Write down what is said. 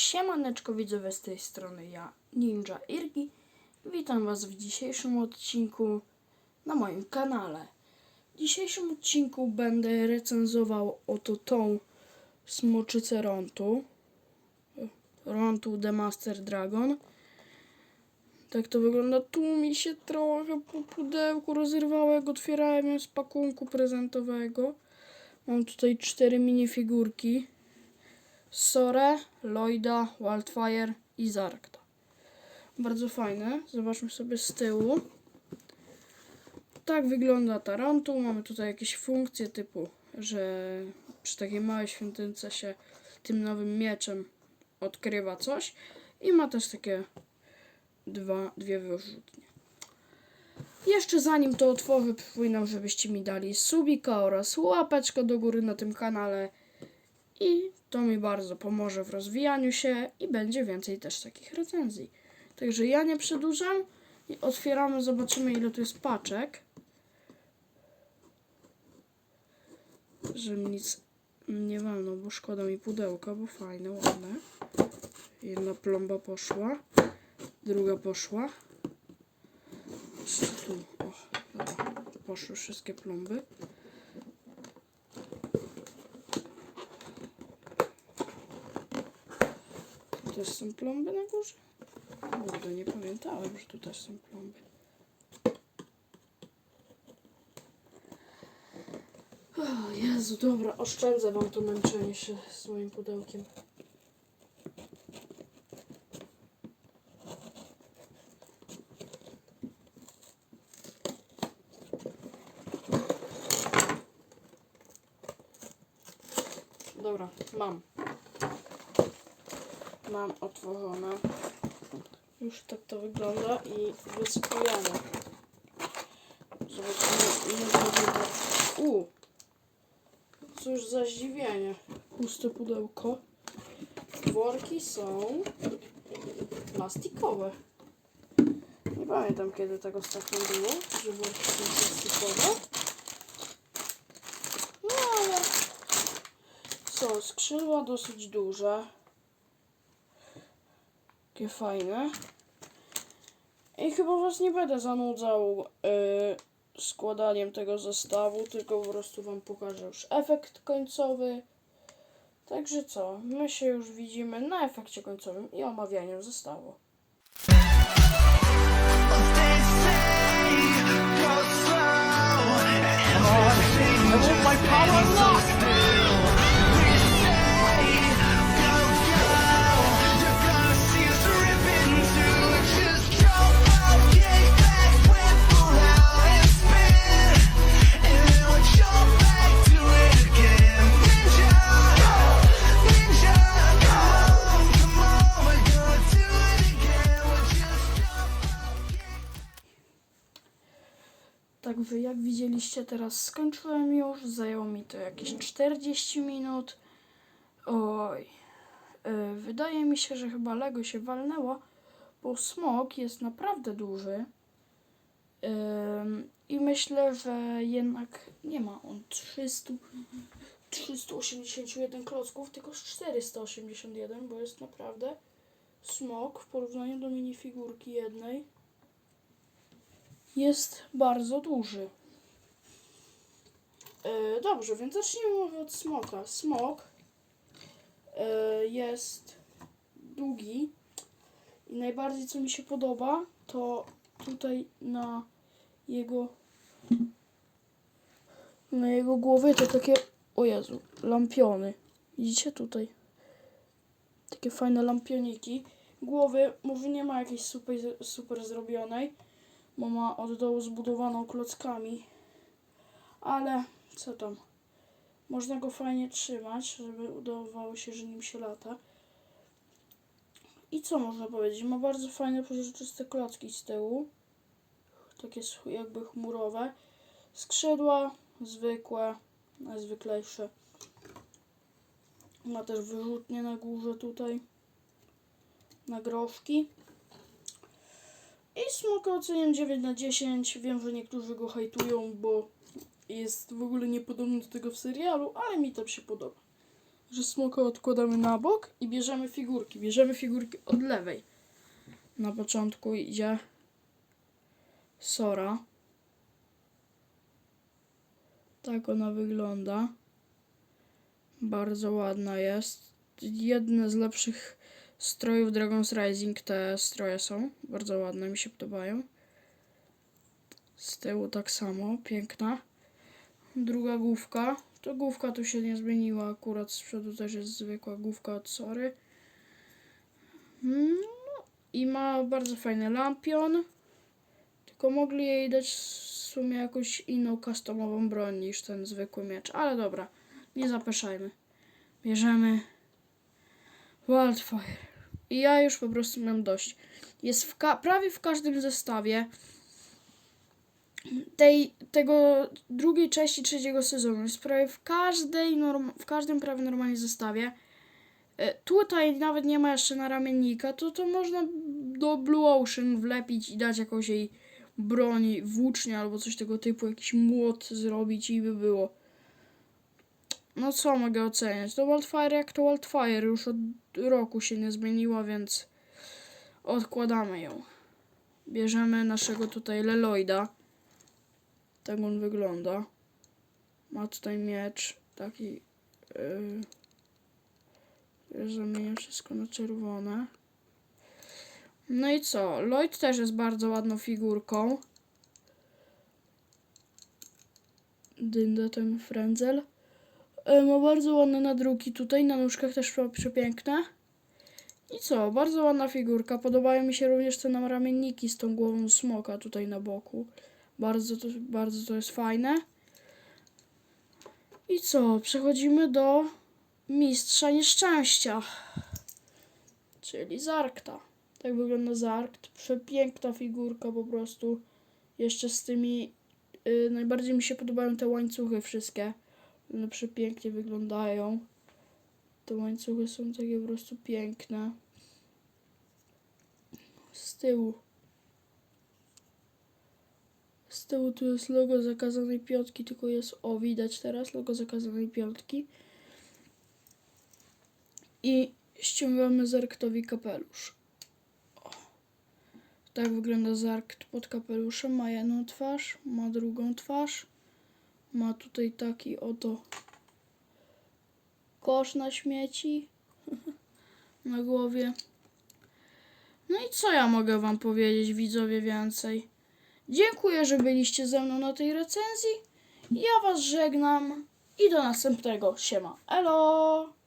Siemaneczko widzowie z tej strony ja, Ninja Irgi. Witam was w dzisiejszym odcinku na moim kanale. W dzisiejszym odcinku będę recenzował oto tą smoczycę Rontu. Rontu The Master Dragon. Tak to wygląda. Tu mi się trochę po pudełku rozerwało, jak otwierałem ją z pakunku prezentowego. Mam tutaj cztery minifigurki. Sore, Lloyda, Wildfire i Zarkta. Bardzo fajne. Zobaczmy sobie z tyłu. Tak wygląda Tarantu. Mamy tutaj jakieś funkcje typu, że przy takiej małej świątynce się tym nowym mieczem odkrywa coś. I ma też takie dwa, dwie wyrzutnie. Jeszcze zanim to otworzę, przypominam, żebyście mi dali subika oraz łapeczkę do góry na tym kanale. I to mi bardzo pomoże w rozwijaniu się i będzie więcej też takich recenzji. Także ja nie przedłużam i otwieramy, zobaczymy ile tu jest paczek. Że mi nic nie walno, bo szkoda mi pudełka, bo fajne, ładne. Jedna plomba poszła, druga poszła. Jeszcze tu, o, dobra, poszły wszystkie plomby. Tu też są plomby na górze? Kurde, nie pamiętałem, że tu też są plomby. O Jezu, dobra, oszczędzę wam to męczenie się z moim pudełkiem. Dobra, mam. Mam otworzone. Już tak to wygląda i. Zobaczymy ile zrobimy. U! Cóż za zdziwienie. Puste pudełko. Worki są plastikowe. Nie pamiętam kiedy tak ostatnio było, że worki są plastikowe. No ale są skrzydła dosyć duże. Takie fajne. I chyba was nie będę zanudzał yy, składaniem tego zestawu, tylko po prostu wam pokażę już efekt końcowy. Także co, my się już widzimy na efekcie końcowym i omawianiu zestawu. Tak wy jak widzieliście teraz skończyłem już, zajęło mi to jakieś 40 minut. Oj, yy, wydaje mi się, że chyba Lego się walnęło, bo smok jest naprawdę duży. I myślę, że jednak nie ma on 300, 381 klocków, tylko 481, bo jest naprawdę smok w porównaniu do minifigurki jednej jest bardzo duży. E, dobrze, więc zacznijmy od smoka. Smok e, jest długi i najbardziej co mi się podoba, to tutaj na jego na jego głowie to takie, o Jezu, lampiony. Widzicie tutaj? Takie fajne lampioniki. Głowy może nie ma jakiejś super, super zrobionej, bo ma od dołu zbudowaną klockami. Ale co tam? Można go fajnie trzymać, żeby udawało się, że nim się lata. I co można powiedzieć? Ma bardzo fajne, przeźroczyste klocki z tyłu. Takie jakby chmurowe. Skrzydła zwykłe, najzwyklejsze. Ma też wyrzutnie na górze tutaj. Na groszki. I smoka oceniam 9 na 10. Wiem, że niektórzy go hejtują, bo jest w ogóle niepodobny do tego w serialu, ale mi to się podoba. że smoka odkładamy na bok i bierzemy figurki. Bierzemy figurki od lewej. Na początku idzie Sora. Tak ona wygląda. Bardzo ładna jest. Jedne z lepszych strojów Dragon's Rising te stroje są. Bardzo ładne, mi się podobają. Z tyłu tak samo, piękna. Druga główka. To główka tu się nie zmieniła, akurat z przodu też jest zwykła główka od Sory. No i ma bardzo fajny lampion. Tylko mogli jej dać w sumie jakąś inną customową broń niż ten zwykły miecz. Ale dobra, nie zapeszajmy. Bierzemy Wildfire. I ja już po prostu mam dość. Jest w prawie w każdym zestawie tej, tego drugiej części trzeciego sezonu. Jest prawie w każdej w każdym prawie normalnie zestawie. E, Tutaj nawet nie ma jeszcze na ramiennika, to to można do Blue Ocean wlepić i dać jakąś jej broń, włócznie albo coś tego typu, jakiś młot zrobić i by było. No co mogę oceniać? To Wildfire jak to Wildfire, już od roku się nie zmieniła, więc odkładamy ją. Bierzemy naszego tutaj Leloida. Tak on wygląda. Ma tutaj miecz taki, yy, wszystko na czerwone. No i co? Lloyd też jest bardzo ładną figurką. Frędzel. E, Ma bardzo ładne nadruki tutaj, na nóżkach też prze- przepiękne. I co? Bardzo ładna figurka. Podobają mi się również te nam ramienniki z tą głową smoka tutaj na boku. Bardzo to, bardzo to jest fajne. I co? Przechodzimy do mistrza nieszczęścia. Czyli Zarkta. Tak wygląda Zarkt. Przepiękna figurka po prostu. Jeszcze z tymi... y, najbardziej mi się podobają te łańcuchy wszystkie. One przepięknie wyglądają. Te łańcuchy są takie po prostu piękne. Z tyłu. Z tyłu tu jest logo zakazanej piątki, tylko jest, o widać teraz logo zakazanej piątki. I ściągamy Zarktowi kapelusz. O. Tak wygląda Zarkt pod kapeluszem. Ma jedną twarz, ma drugą twarz. Ma tutaj taki oto kosz na śmieci na głowie. No i co ja mogę wam powiedzieć, widzowie, więcej? Dziękuję, że byliście ze mną na tej recenzji. Ja was żegnam i do następnego. Siema. Elo!